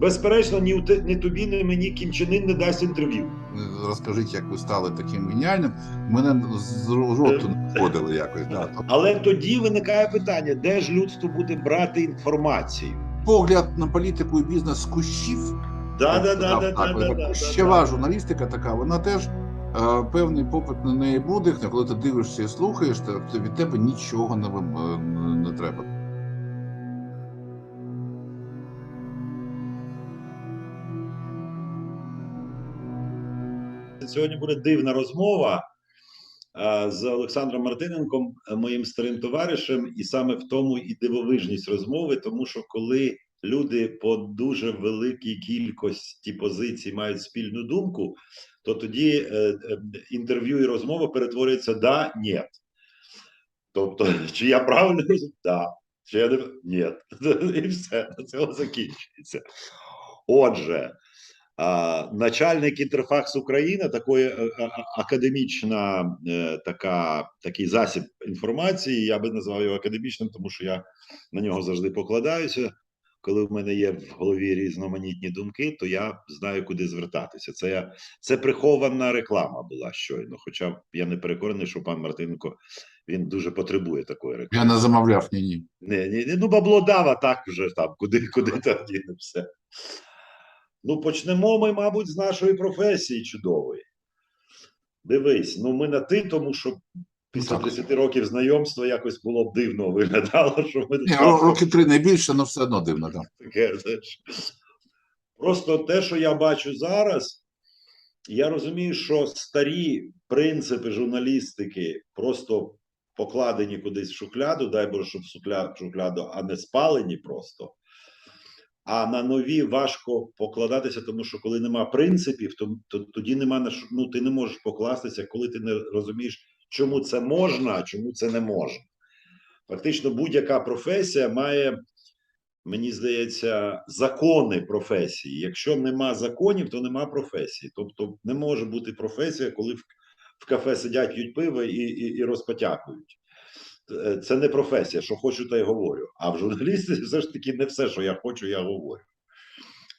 Безперечно, ні, ні тобі, ні мені Кім Чен Ін не дасть інтерв'ю. Розкажіть, як ви стали таким геніальним. Мене з роту не входили якось. Да. Тобто Але тоді виникає питання, де ж людство буде брати інформацію? Погляд на політику і бізнес з кущів. Да, да, да, да, так, да, да, да, Щава да. журналістика така, вона теж е, певний попит на неї буде. Коли ти дивишся і слухаєш, то, від тебе нічого не, вим- не, не треба. Сьогодні буде дивна розмова з Олександром Мартиненком, е, моїм старим товаришем, і саме в тому і дивовижність розмови, тому що коли люди по дуже великій кількості позицій мають спільну думку, то тоді е, е, інтерв'ю і розмова перетворюється да, ні. Тобто, чи я правильно? Да. Чи я не ні. І все, на цьому закінчується. Отже, начальник інтерфакс України, такої е, е, академічна е, така, такий засіб інформації. Я би назвав його академічним, тому що я на нього завжди покладаюся. Коли в мене є в голові різноманітні думки, то я знаю, куди звертатися. Це я це прихована реклама була щойно. Хоча я не переконаний, що пан Мартиненко він дуже потребує такої реклами. Я не замовляв ні ні. Не, ні, ні, ну бабло дав, а так вже там, куди, куди тоді не все. Ну, почнемо ми, мабуть, з нашої професії чудової. Дивись, ну ми на ти, тому що після так. 10 років знайомства якось було б дивно виглядало, що ми Ні, ро- роки три не більше, але все одно дивно. Таке. знаєш. Просто те, що я бачу зараз, я розумію, що старі принципи журналістики просто покладені кудись в шухляду, дай Боже, щоб шухляду, а не спалені просто. А на нові важко покладатися, тому що коли нема принципів, то, то тоді нема на що- ну, ти не можеш покластися, коли ти не розумієш, чому це можна, а чому це не можна. Фактично, будь-яка професія має, мені здається, закони професії. Якщо нема законів, то нема професії. Тобто не може бути професія, коли в, в кафе сидять, п'ють пиво і, і, і розпотякують. Е, Це не професія, що хочу, та й говорю. А в журналістиці все ж таки не все, що я хочу, я говорю.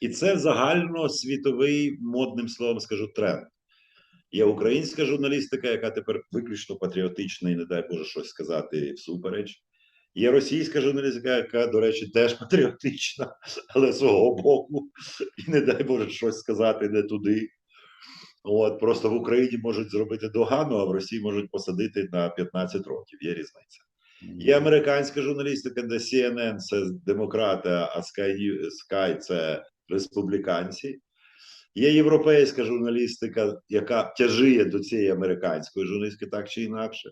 І це загальносвітовий, модним словом скажу, тренд. Є українська журналістика, яка тепер виключно патріотична і не дай Боже щось сказати всупереч. Є російська журналістика, яка, до речі, теж патріотична, але свого боку, і не дай Боже щось сказати не туди. От просто в Україні можуть зробити догану, а в Росії можуть посадити на 15 років. Є різниця. Є американська журналістика, де CNN це демократи, а Sky, Sky це республіканці. Є європейська журналістика, яка тяжіє до цієї американської журналістики, так чи інакше.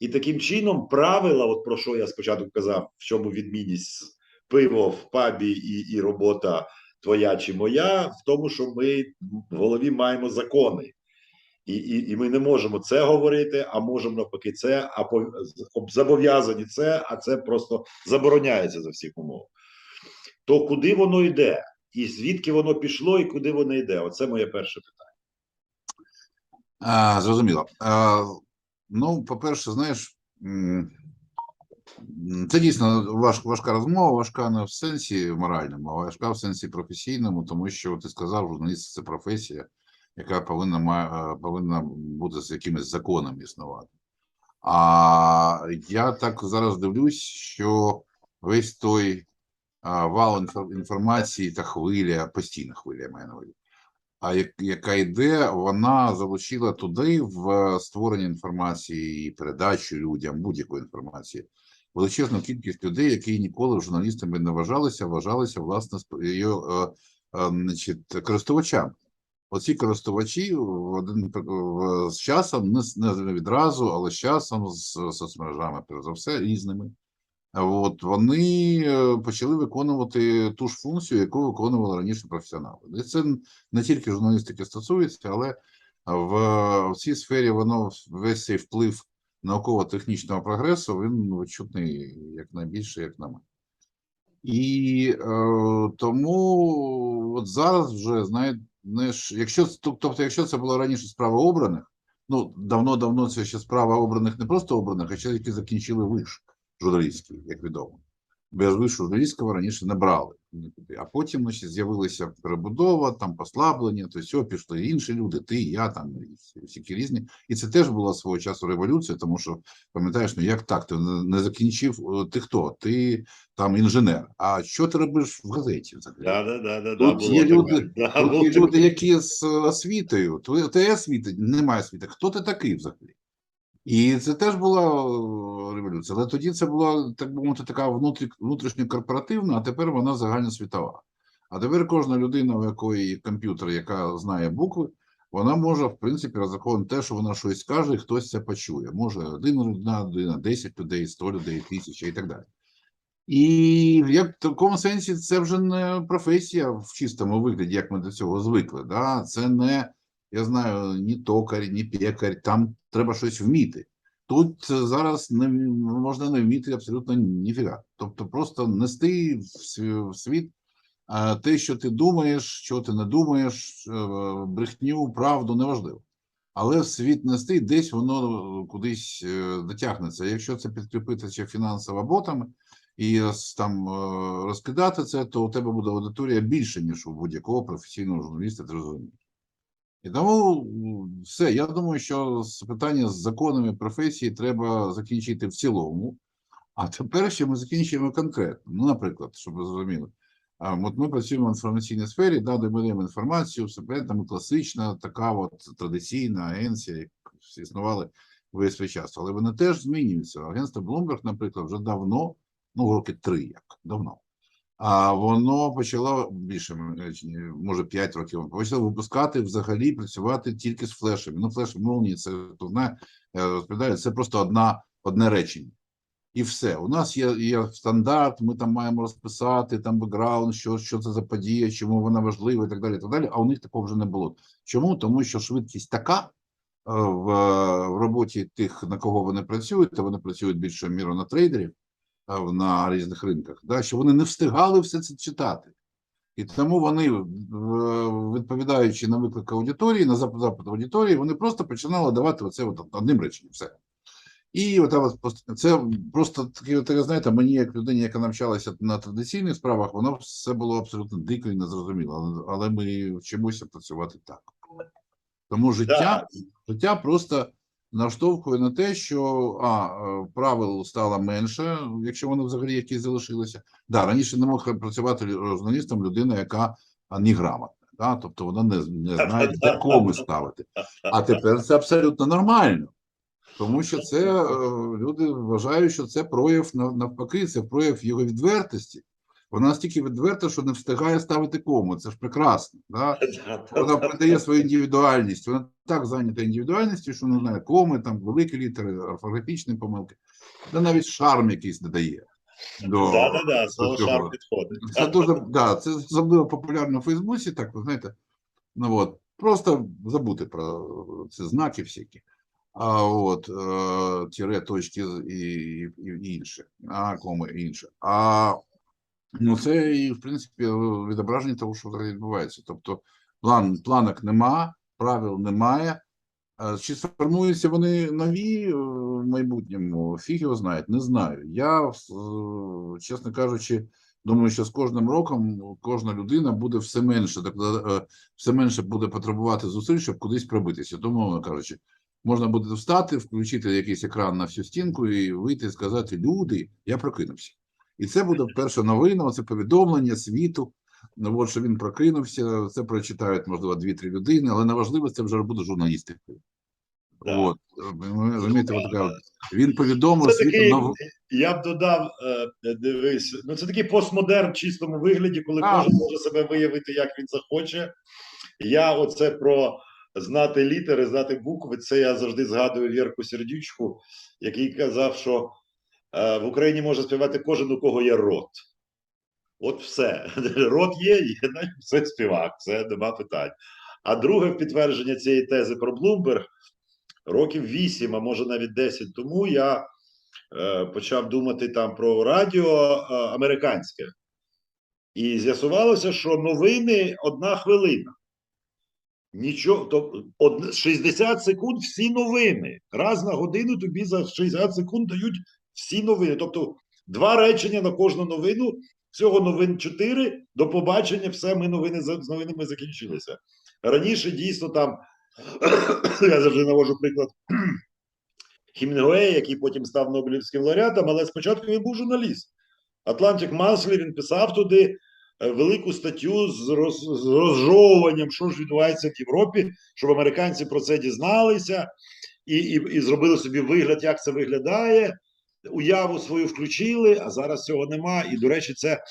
І таким чином правила, от про що я спочатку казав, в чому відмінність пиво в пабі і, і робота твоя чи моя, в тому, що ми в голові маємо закони. І, і, і ми не можемо це говорити, а можемо навпаки це, а зобов'язані це, а це просто забороняється за всіх умов. То куди воно йде? І звідки воно пішло, і куди воно йде? Оце моє перше питання. А, зрозуміло. А, ну, по-перше, знаєш, це дійсно важ, важка розмова, важка не в сенсі моральному, а важка в сенсі професійному, тому що ти сказав, журналіст це професія, яка повинна, ма- е, повинна бути з якимись законом існувати. А я так зараз дивлюсь, що весь той вал інформації та хвиля, постійна хвиля, я маю на увазі, а яка йде, вона залучила туди в е, створення інформації і передачу людям будь-якої інформації. Величезну кількість людей, які ніколи журналістами не вважалися, вважалися власне її е, е, значить, користувачами. Оці користувачі один з часом, не, не відразу, але з часом, з соцмережами, перш за все, різними. От вони е, почали виконувати ту ж функцію, яку виконували раніше професіонали. І це не тільки журналістики стосується, але в, в цій сфері воно весь цей вплив науково-технічного прогресу він відчутний як найбільше, як на мене. І е, тому от зараз вже знає- знаєш, якщо тобто, якщо це була раніше справа обраних, ну давно-давно це ще справа обраних не просто обраних, а ще які закінчили виш журналістський, як відомо. Без вишу журналістського раніше не брали. Нікуди. А потім значить, з'явилася перебудова, там послаблення, то все, пішли інші люди, ти, я там, і всі- всякі різні. І це теж була свого часу революція, тому що пам'ятаєш, ну як так? Ти не не закінчив, ти хто? Ти там інженер. А що ти робиш в газеті взагалі? Да, да, да, да, Тут да, є люди- Да, Тут було є люди, які з освітою, то освіти, немає освіти. Хто ти такий взагалі? І це теж була е, революція. Але тоді це була, так би мовити, така внутрі, внутрішньокорпоративна, а тепер вона загальносвітова. А тепер кожна людина, у якої комп'ютер, яка знає букви, вона може, в принципі, розраховувати те, що вона щось скаже, і хтось це почує. Може один людина, 10 людей, 100 людей, тисяча і так далі. І як в такому сенсі це вже не професія в чистому вигляді, як ми до цього звикли. Да? Це не, я знаю, ні токар, ні пекар, там треба щось вміти. Тут е, зараз не можна не вміти абсолютно ніфіга. Тобто просто нести в світ а, те, що ти думаєш, що ти не думаєш, е, брехню, правду, неважливо. Але світ нести десь воно кудись е, дотягнеться. Якщо це підкріпити ще фінансово ботами, і там е, розкидати це, то у тебе буде аудиторія більше, ніж у будь-якого професійного журналіста, ти розумієш. І тому все. Я думаю, що питання з законами професії треба закінчити в цілому. А тепер ще ми закінчуємо конкретно. Ну, наприклад, щоб ви зрозуміли. От ми працюємо в інформаційній сфері, да, де ми даємо інформацію, там класична, така от традиційна агенція, як всі існували весь свій час. Але вони теж змінюються. Агентство Bloomberg, наприклад, вже давно, ну роки три, як давно. А воно почало більше, може 5 років, почало випускати взагалі працювати тільки з флешами. Ну, флеш молнії, це я розповідаю, це просто одна, одне речення. І все. У нас є, є стандарт, ми там маємо розписати там бекграунд, що, що це за подія, чому вона важлива і так далі. Так далі. А у них такого вже не було. Чому? Тому що швидкість така е, в, в роботі тих, на кого вони працюють, а вони працюють більшою мірою на трейдерів на різних ринках, да, що вони не встигали все це читати. І тому вони, відповідаючи на виклик аудиторії, на запит, запит аудиторії, вони просто починали давати оце от одним реченням. Все. І от, це просто таке, от, знаєте, мені, як людині, яка навчалася на традиційних справах, воно все було абсолютно дико і незрозуміло. Але, але ми вчимося працювати так. Тому життя, життя просто наштовхує на те, що а, е, правил стало менше, якщо вони взагалі якісь залишилися. Да, раніше не мог працювати журналістом людина, яка а, неграмотна, да? тобто вона не, не знає, де коми ставити. А тепер це абсолютно нормально. Тому що це е, люди вважають, що це прояв навпаки, це прояв його відвертості. Вона настільки відверта, що не встигає ставити кому. Це ж прекрасно. Да? Вона передає свою індивідуальність. Вона так зайнята індивідуальністю, що не знає коми, там великі літери, орфографічні помилки, та навіть шарм якийсь додає. До... Да, да, да, шар підходить. Це дуже да, це особливо популярно в Фейсбуці, так ви знаєте. Ну от просто забути про ці знаки всякі. А от е, тіре, точки і, і, і інше, а коми інше. А ну це і в принципі відображення того, що зараз відбувається. Тобто план, планок нема, правил немає. Е, Чи сформуються вони нові е, в майбутньому? Фіг його знають, не знаю. Я, е, чесно кажучи, думаю, що з кожним роком кожна людина буде все менше, так, е, все менше буде потребувати зусиль, щоб кудись пробитися. Тому, кажучи, можна буде встати, включити якийсь екран на всю стінку і вийти і сказати: люди, я прокинувся. І це буде перша новина, це повідомлення світу. Ну, от що він прокинувся, це прочитають, можливо, дві-три людини, але неважливо, це вже буде журналістикою. Да. От, розумієте, от така, він повідомив Це світу такий, нов... я б додав, е, дивись, ну це такий постмодерн в чистому вигляді, коли Так. кожен може себе виявити, як він захоче. Я оце про знати літери, знати букви. Це я завжди згадую Вірку Сердючку, який казав, що в Україні може співати кожен, у кого є рот. От все. Рот є, є, все співак, це нема питань. А друге підтвердження цієї тези про Блумберг, років 8, а може навіть 10 тому я е, почав думати там про радіо е, американське. І з'ясувалося, що новини одна хвилина. Нічого, то од- 60 секунд всі новини. Раз на годину тобі за 60 секунд дають всі новини. Тобто два речення на кожну новину Всього новин 4, до побачення, все, ми новини з новинами закінчилися. Раніше дійсно там, я завжди навожу приклад Хімінгуея, який потім став Нобелівським лауреатом, але спочатку він був журналіст. Атлантик Маслі він писав туди е, велику статтю з розжовуванням, що ж відбувається в Європі, щоб американці про це дізналися і, і, і зробили собі вигляд, як це виглядає. Уяву свою включили, а зараз цього нема. І, до речі, це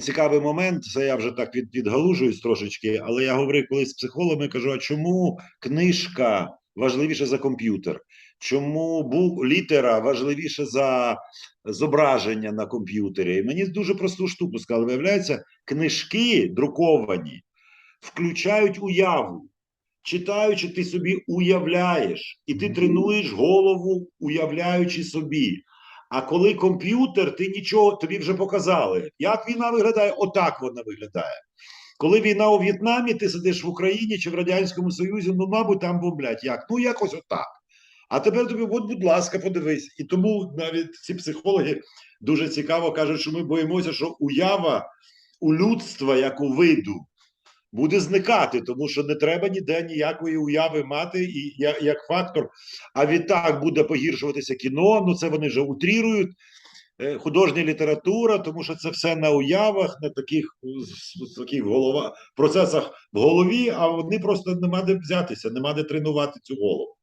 цікавий момент. Це я вже так від, відгалужуюсь трошечки, але я говорив колись з психологами, кажу: а чому книжка важливіша за комп'ютер? Чому бу літера важливіше за зображення на комп'ютері? І Мені дуже просту штуку сказали. Виявляється, книжки друковані включають уяву. Читаючи, ти собі уявляєш, і ти тренуєш голову, уявляючи собі. А коли комп'ютер, ти нічого тобі вже показали. Як війна виглядає? Отак вона виглядає. Коли війна у В'єтнамі, ти сидиш в Україні чи в Радянському Союзі, ну, мабуть, там бомблять. Як? Ну, якось отак. А тепер тобі, от, будь ласка, подивись. І тому навіть ці психологи дуже цікаво кажуть, що ми боїмося, що уява у людства, як у виду, буде зникати, тому що не треба ніде ніякої уяви мати і як фактор. А відтак буде погіршуватися кіно. Ну це вони вже утрірують. Е, Художня література, тому що це все на уявах, на таких, з таких голова, процесах в голові, а вони просто нема де взятися, нема де тренувати цю голову.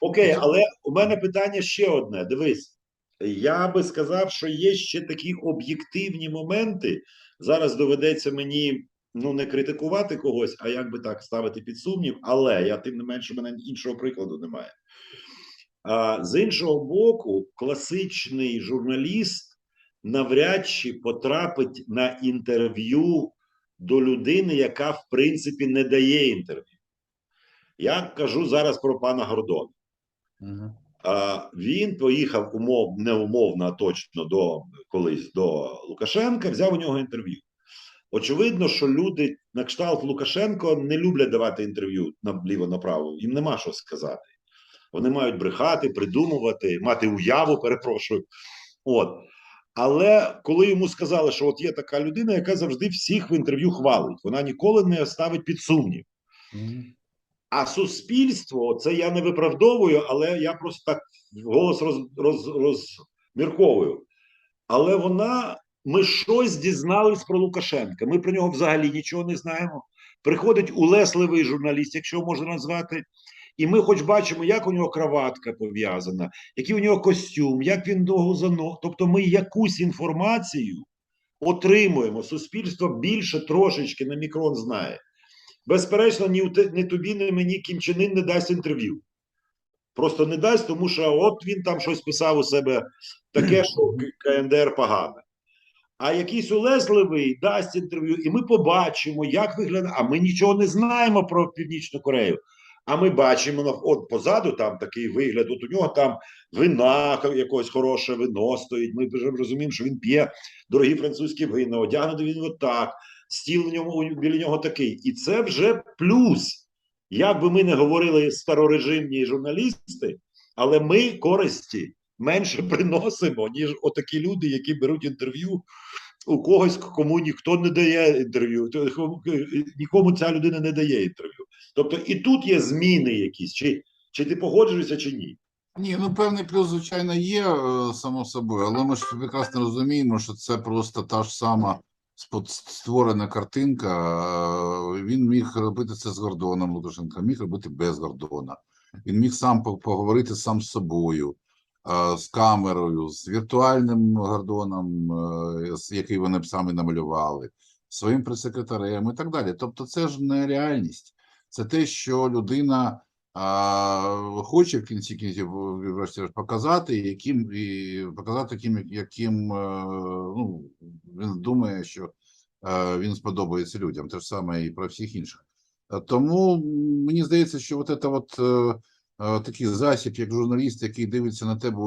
Окей, але у мене питання ще одне. Дивись, я би сказав, що є ще такі об'єктивні моменти. Зараз доведеться мені ну не критикувати когось, а як би так ставити під сумнів. Але я тим не менше, мене іншого прикладу немає. А з іншого боку, класичний журналіст навряд чи потрапить на інтерв'ю до людини, яка в принципі не дає інтерв'ю. Я кажу зараз про пана Гордона. А він поїхав умов, не умовно, а точно до колись до Лукашенка, взяв у нього інтерв'ю. Очевидно, що люди на кшталт Лукашенко не люблять давати інтерв'ю наліво направо. Їм нема що сказати. Вони мають брехати, придумувати, мати уяву, перепрошую. От. Але коли йому сказали, що от є така людина, яка завжди всіх в інтерв'ю хвалить, вона ніколи не ставить під сумнів. А суспільство, це я не виправдовую, але я просто так голос роз, роз, розмірковую. Але вона, ми щось дізнались про Лукашенка. Ми про нього взагалі нічого не знаємо. Приходить улесливий журналіст, якщо можна назвати, і ми хоч бачимо, як у нього краватка пов'язана, який у нього костюм, як він довго зано. Тобто ми якусь інформацію отримуємо. Суспільство більше трошечки на мікрон знає. Безперечно, ні, ні тобі, ні мені Кім не дасть інтерв'ю. Просто не дасть, тому що от він там щось писав у себе таке, що КНДР погане. А якийсь улесливий дасть інтерв'ю, і ми побачимо, як виглядає. А ми нічого не знаємо про Північну Корею. А ми бачимо, ну, от позаду там такий вигляд, от у нього там вина якось хороше вино стоїть. Ми вже розуміємо, що він п'є дорогі французькі вина, одягнений він отак, стіл в ньому біля нього такий. І це вже плюс. Як би ми не говорили старорежимні журналісти, але ми користі менше приносимо, ніж отакі люди, які беруть інтерв'ю у когось, кому ніхто не дає інтерв'ю, нікому ця людина не дає інтерв'ю. Тобто і тут є зміни якісь, чи, чи ти погоджуєшся, чи ні? Ні, ну певний плюс, звичайно, є, е, само собою, але ми ж прекрасно розуміємо, що це просто та ж сама створена картинка. Е, Він міг робити це з Гордоном Лукашенко, міг робити без Гордона. Він міг сам поговорити сам з собою, з камерою, з віртуальним Гордоном, е, який вони б самі намалювали, своїм прес-секретарем і так далі. Тобто, це ж не реальність. Це те, що людина а, хоче в кінці кінців показати, яким і показати таким, яким е, ну, він думає, що е, він сподобається людям. Те ж саме і про всіх інших. Е, Тому мені здається, що от це от, е, е, такий засіб, як журналіст, який дивиться на тебе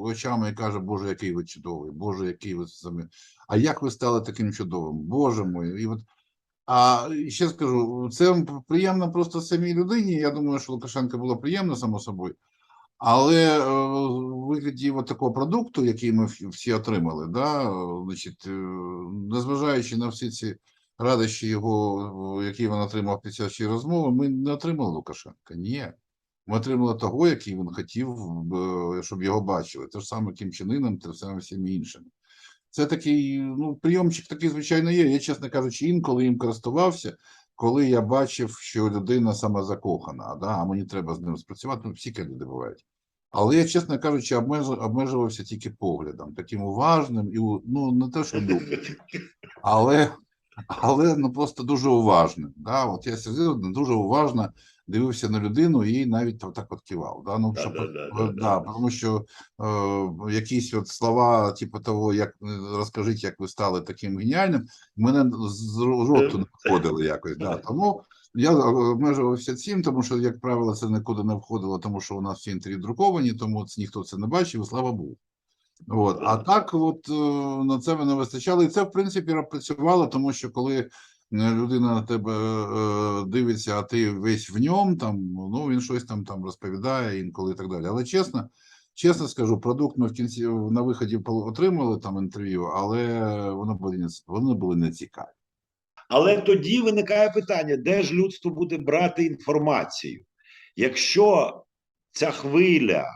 очами і каже, Боже, який ви чудовий, Боже, який ви самі. А як ви стали таким чудовим? Боже мой, і от а ще скажу, це приємно просто самій людині. Я думаю, що Лукашенко було приємно, само собою. Але е, в вигляді от такого продукту, який ми всі отримали, да, е, значить, е, незважаючи на всі ці радощі його, е, які він отримав під цієї розмови, ми не отримали Лукашенка. Ні. Ми отримали того, який він хотів, е, щоб його бачили. Те ж саме Кім Іном, те ж саме всім іншим. Це такий, ну, прийомчик такий, звичайно, є. Я, чесно кажучи, інколи їм користувався, коли я бачив, що людина самозакохана, да, а мені треба з ним спрацювати, ну, всі люди бувають. Але я, чесно кажучи, обмежу- обмежувався тільки поглядом, таким уважним і ну не те, що любим, але, але ну просто дуже уважним. Да? От я сидів дуже уважно дивився на людину і навіть так от кивав. Да? Ну, щоб, Да-да-да-да-да. е, да, тому що е, якісь от слова, типу того, як е, розкажіть, як ви стали таким геніальним, мене з роту не входили якось. Да. Тому я обмежувався цим, тому що, як правило, це нікуди не входило, тому що у нас всі інтерв'ю друковані, тому це ніхто це не бачив, і слава Богу. От. А так, от е, на це мене вистачало, і це, в принципі, працювало, тому що коли е, людина на тебе е, дивиться, а ти весь в ньому, там, ну, він щось там, там розповідає інколи і так далі. Але чесно, чесно скажу, продукт ми в кінці на виході отримали там інтерв'ю, але воно були не, вони були не цікаві. Але тоді виникає питання, де ж людство буде брати інформацію? Якщо ця хвиля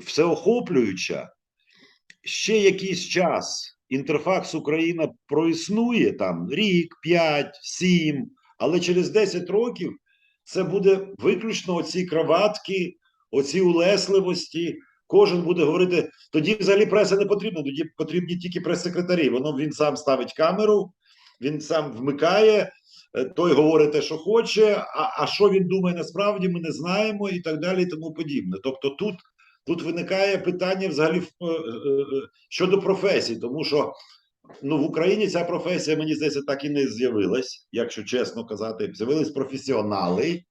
всеохоплююча, ще якийсь час інтерфакс Україна проіснує там рік, 5, 7, але через 10 років це буде виключно оці краватки, оці улесливості. Кожен буде говорити, тоді взагалі преса не потрібна, тоді потрібні тільки прес-секретарі. Воно він сам ставить камеру, він сам вмикає, е, той говорить те, що хоче, а, а що він думає насправді, ми не знаємо, і так далі, і тому подібне. Тобто тут, тут виникає питання взагалі е, е, е, щодо професій, тому що ну, в Україні ця професія, мені здається, так і не з'явилась, якщо чесно казати, з'явились професіонали,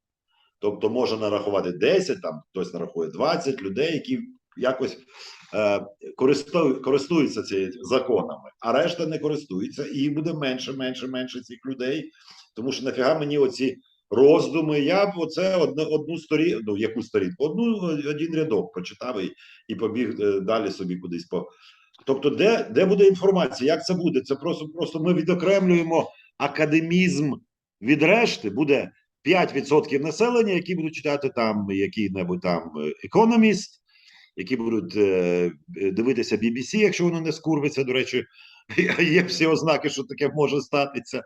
тобто можна нарахувати 10, там хтось нарахує 20 людей, які якось е, користують, користуються цими законами, а решта не користуються, і буде менше, менше, менше цих людей. Тому що нафіга мені оці роздуми. Я б оце одну, одну сторінку, ну яку сторінку, одну один рядок прочитав і, і побіг е, далі собі кудись по. Тобто, де, де буде інформація? Як це буде? Це просто просто ми відокремлюємо академізм від решти. Буде 5% населення, які будуть читати там який-небудь там економіст, які будуть е, е, дивитися BBC, якщо воно не скурвиться. До речі, є всі ознаки, що таке може статися.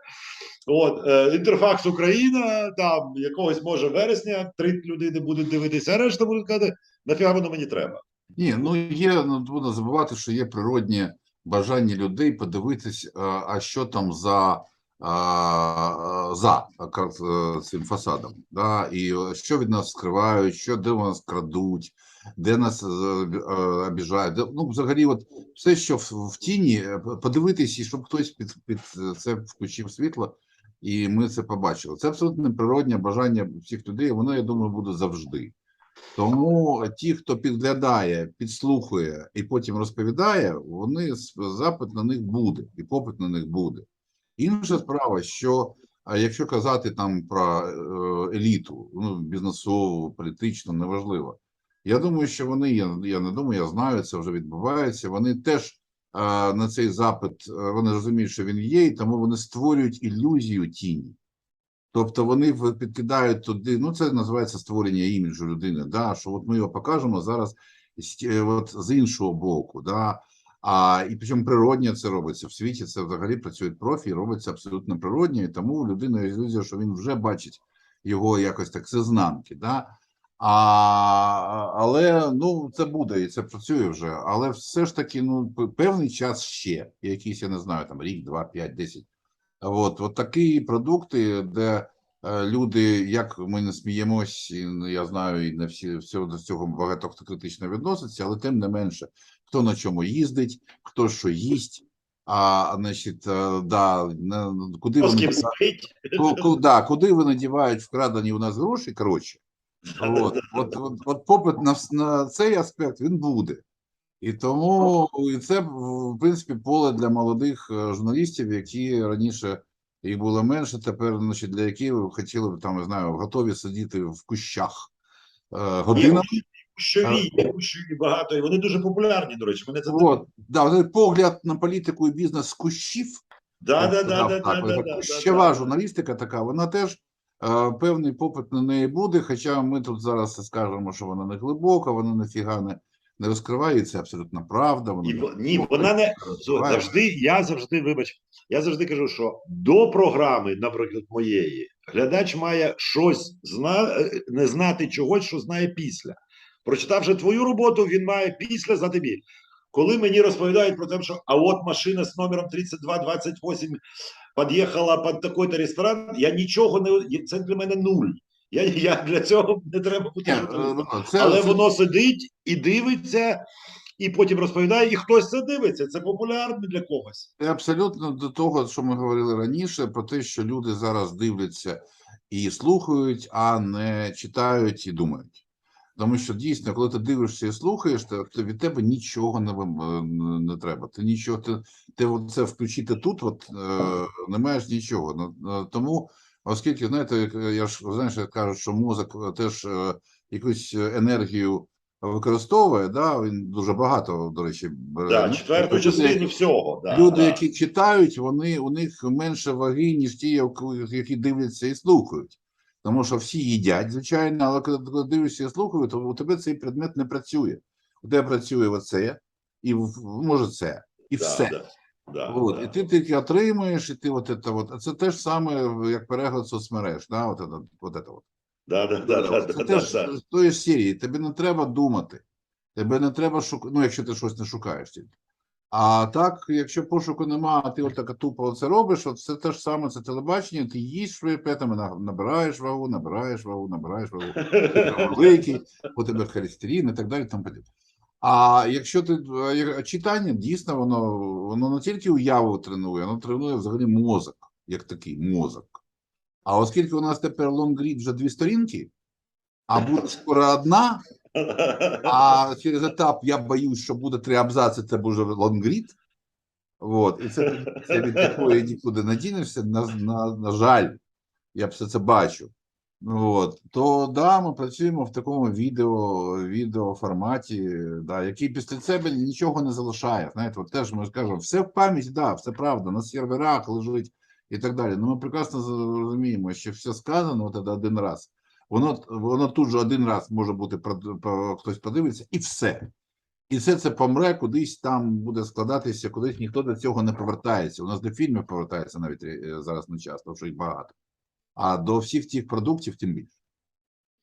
От е, інтерфакс Україна, там якогось може вересня три людини будуть дивитися, решта будуть казати, нафіга воно мені треба. Ні, ну є, ну будемо забувати, що є природні бажання людей подивитись, а, а що там за, а, за е, цим фасадом, да? і е, що від нас скривають, що де нас крадуть, де нас е, е, обіжають. Ну, взагалі, от все, що в, в тіні, е, подивитись, і щоб хтось під, під це включив світло, і ми це побачили. Це абсолютно природне бажання всіх людей, воно, я думаю, буде завжди. Тому ті, хто підглядає, підслухує і потім розповідає, вони запит на них буде, і попит на них буде. Інша справа, що якщо казати там про еліту, ну бізнесову, політичну, неважливо. Я думаю, що вони, я, я не думаю, я знаю, це вже відбувається. Вони теж е, на цей запит е, вони розуміють, що він є, і тому вони створюють ілюзію тіні. Тобто вони підкидають туди, ну це називається створення іміджу людини, да, що от ми його покажемо зараз е, от, з іншого боку. Да, а, і причому природньо це робиться. В світі це взагалі працюють профі, робиться абсолютно природньо, і тому у людини ілюзія, що він вже бачить його якось так з ізнанки. Да? А, але ну це буде і це працює вже. Але все ж таки, ну певний час ще, якийсь, я не знаю, там рік, два, п'ять, десять. От, от такі продукти, де е, люди, як ми не сміємось, і, я знаю, і не всі всього до цього багато хто критично відноситься, але тим не менше, хто на чому їздить, хто що їсть. А значить, е, да, куди вони да, куди вони дівають вкрадені у нас гроші, коротше. От, от, от, от попит на, на цей аспект він буде. І тому і це, в принципі, поле для молодих е, журналістів, які раніше їх було менше, тепер значить, для яких хотіли б там, не знаю, готові сидіти в кущах годинами. Кущові, є кущові багато, і вони дуже популярні, до речі. Мене це От, да, погляд на політику і бізнес з кущів. да, да, да, да, да, да, Кущева журналістика така, вона теж е, певний попит на неї буде. Хоча ми тут зараз скажемо, що вона не глибока, вона нафіга не, не розкриває, і це абсолютно правда. Вона І, не ні, вона не розкриває. завжди. Я завжди, вибач, я завжди кажу, що до програми, наприклад, моєї, глядач має щось зна, не знати чогось, що знає після. Прочитавши твою роботу, він має після за тобі. Коли мені розповідають про те, що а от машина з номером 3228 під'їхала під такий-то ресторан, я нічого не це для мене нуль. Я, я для цього не треба бути журналістом. ну, це, Але воно сидить і дивиться, і потім розповідає, і хтось це дивиться. Це популярно для когось. Це абсолютно до того, що ми говорили раніше, про те, що люди зараз дивляться і слухають, а не читають і думають. Тому що дійсно, коли ти дивишся і слухаєш, то, то від тебе нічого не, вим- не, треба. Ти нічого, ти, ти це включити тут, от е, не маєш нічого. Ну, е, тому, оскільки, знаєте, е, я ж знаєш, як кажуть, що мозок е, теж е, якусь е, енергію використовує, да, він дуже багато, до речі. Да, Ну, четверту частину всього. Да, люди, да. які читають, вони у них менше ваги, ніж ті, які дивляться і слухають. Тому що всі їдять, звичайно, але коли коли дивишся і слухають, то у тебе цей предмет не працює. У тебе працює оце, і може це, і Да, все. да, да, От, да. І ти тільки отримуєш, і ти от це, от, це те ж саме, як перегляд соцмереж, да, от, от, от, от. Да, да, да, да, Це да, теж да. з тої ж серії. Тобі не треба думати. Тебе не треба шукати, ну, якщо ти щось не шукаєш тільки. А так, якщо пошуку нема, а ти отак тупо це робиш, от це те ж саме, це телебачення, ти їсть швидко, набираєш вагу, набираєш вагу, набираєш вагу. Великий, у тебе холестерин і так далі. Там. А якщо ти читання, дійсно, воно, воно не тільки уяву тренує, воно тренує взагалі мозок, як такий мозок. А оскільки у нас тепер лонгрід вже дві сторінки, а буде скоро одна, а через етап я боюсь, що буде три абзаци, це буде лонгрід. Вот. І це, це від такої нікуди не дінешся, на, на, на жаль, я все це бачу. От. То да, ми працюємо в такому відео, відеоформаті, да, який після себе нічого не залишає. Знаєте, от теж ми скажемо, все в пам'яті, да, все правда, на серверах лежить і так далі. Ну, ми прекрасно розуміємо, що все сказано от один раз. Воно, воно тут же один раз може бути про хтось подивиться, і все. І все це помре, кудись там буде складатися, кудись ніхто до цього не повертається. У нас до фільмів повертається навіть е, зараз не часто, вже їх багато. А до всіх цих продуктів тим більше.